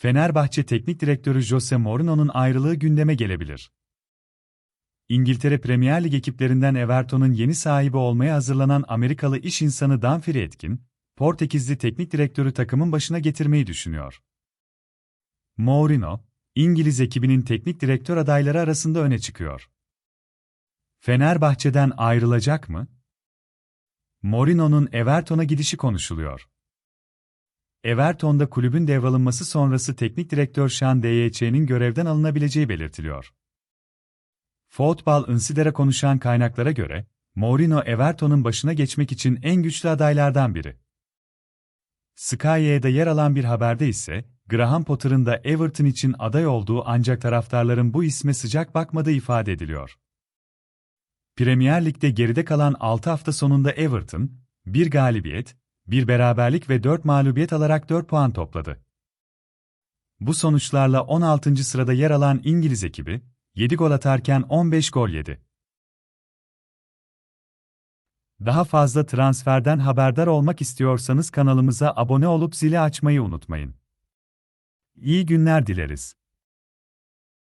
Fenerbahçe Teknik Direktörü Jose Mourinho'nun ayrılığı gündeme gelebilir. İngiltere Premier Lig ekiplerinden Everton'un yeni sahibi olmaya hazırlanan Amerikalı iş insanı Danfiri Etkin, Portekizli teknik direktörü takımın başına getirmeyi düşünüyor. Mourinho, İngiliz ekibinin teknik direktör adayları arasında öne çıkıyor. Fenerbahçe'den ayrılacak mı? Mourinho'nun Everton'a gidişi konuşuluyor. Everton'da kulübün devralınması sonrası teknik direktör Sean Dyche'nin görevden alınabileceği belirtiliyor. Football Insider'e konuşan kaynaklara göre, Mourinho Everton'un başına geçmek için en güçlü adaylardan biri. Sky'de yer alan bir haberde ise, Graham Potter'ın da Everton için aday olduğu ancak taraftarların bu isme sıcak bakmadığı ifade ediliyor. Premier Lig'de geride kalan 6 hafta sonunda Everton, bir galibiyet, bir beraberlik ve 4 mağlubiyet alarak 4 puan topladı. Bu sonuçlarla 16. sırada yer alan İngiliz ekibi, 7 gol atarken 15 gol yedi. Daha fazla transferden haberdar olmak istiyorsanız kanalımıza abone olup zili açmayı unutmayın. İyi günler dileriz.